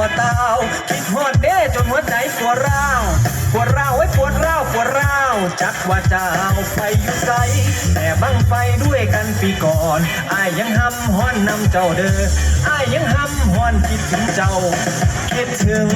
บ่เตาคิดฮอดเด้จนหัวใจปวดร้าวปวดร้าวไว้ปวดร้าวปวดร้าวจักว่าเจ้าไปอยู่ไสแต่บังไฟด้วยกันปีก่อนอายยังห้ำฮ้อนนำเจ้าเด้ออายยังห้ำฮ้อนคิดถึงเจ้าคิดถึง